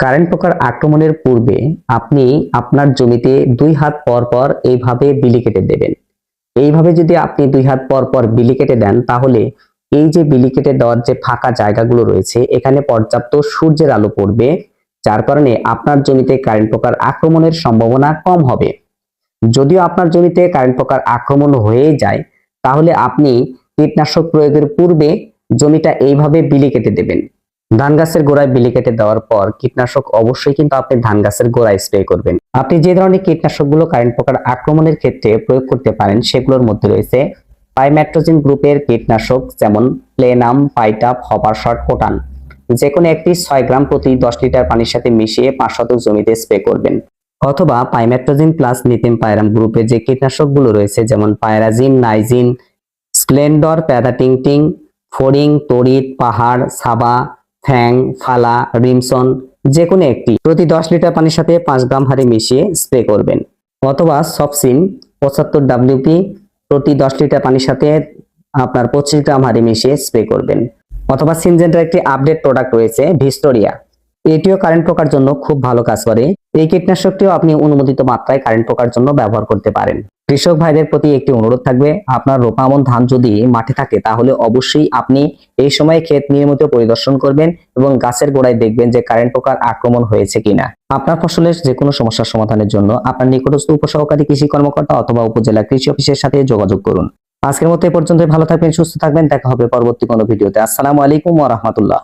Current পোকার আক্রমণের পূর্বে আপনি আপনার জমিতে দুই হাত পর পর এইভাবে বিলি কেটে দেবেন। এইভাবে যদি আপনি দুই হাত পর পর বিলি কেটে দেন, তাহলে এই যে বিলি কেটে দেওয়ার যে ফাঁকা জায়গাগুলো রয়েছে, এখানে পর্যাপ্ত সূর্যের আলো পড়বে, যার কারণে আপনার জমিতে কারেন্ট পোকার আক্রমণের সম্ভাবনা কম হবে। যদিও আপনার জমিতে কারেন্ট পোকার আক্রমণ হয়ে যায়, তাহলে আপনি কীটনাশক প্রয়োগের পূর্বে জমিটা এইভাবে বিলি কেটে দেবেন। ধান গাছের গোড়ায় বিলি কেটে দেওয়ার পর কীটনাশক অবশ্যই কিন্তু আপনি ধান গাছের গোড়ায় স্প্রে করবেন। আপনি যে ধরনের কীটনাশকগুলো কারেন্ট পোকার আক্রমণের ক্ষেত্রে প্রয়োগ করতে পারেন সেগুলোর মধ্যে রয়েছে পাইমেট্রোজিন গ্রুপের কীটনাশক যেমন প্লেনাম, পাইটাপ, হপার শট কোটান যে কোনো একটি ছয় গ্রাম প্রতি দশ লিটার পানির সাথে মিশিয়ে পাঁচ শতক জমিতে স্প্রে করবেন। অথবা পাইমেট্রোজিন প্লাস নিতিম পায়রাম গ্রুপের যে কীটনাশকগুলো রয়েছে যেমন পায়রাজিন নাইজিন স্প্লেন্ডর প্যাদাটিংটিং ফড়িং তড়িৎ, পাহাড়, সাবা ফ্যাং ফালা, রিমসন যে কোনো একটি। প্রতি দশ লিটার পানির সাথে পাঁচ গ্রাম হারে মিশিয়ে স্প্রে করবেন। অথবা সবসিন পঁচাত্তর ডাব্লিউপি প্রতি দশ লিটার পানির সাথে আপনার পঁচিশ গ্রাম হারে মিশিয়ে স্প্রে করবেন। অথবা সিনজেন্টার একটি আপডেট প্রোডাক্ট রয়েছে ভিস্টোরিয়া এটিও কারেন্ট পোকার জন্য খুব ভালো কাজ করে। এই কীটনাশকটিও আপনি অনুমোদিত মাত্রায় কারেন্ট পোকার জন্য ব্যবহার করতে পারেন। কৃষক ভাইদের প্রতি একটি অনুরোধ থাকবে, আপনার রোপামন ধান যদি মাঠে থাকে, তাহলে অবশ্যই আপনি এই সময় ক্ষেত নিয়মিত পরিদর্শন করবেন এবং গাছের গোড়ায় দেখবেন যে কারেন্ট পোকার আক্রমণ হয়েছে কিনা। আপনার ফসলের যে কোনো সমস্যার সমাধানের জন্য আপনার নিকটস্থ উপসহকারী কৃষি কর্মকর্তা অথবা উপজেলা কৃষি অফিসের সাথে যোগাযোগ করুন। আজকের মতো এ পর্যন্ত ভালো থাকবেন, সুস্থ থাকবেন, দেখা হবে পরবর্তী কোনো ভিডিওতে। আসসালামু আলাইকুম ওয়া রাহমাতুল্লাহ।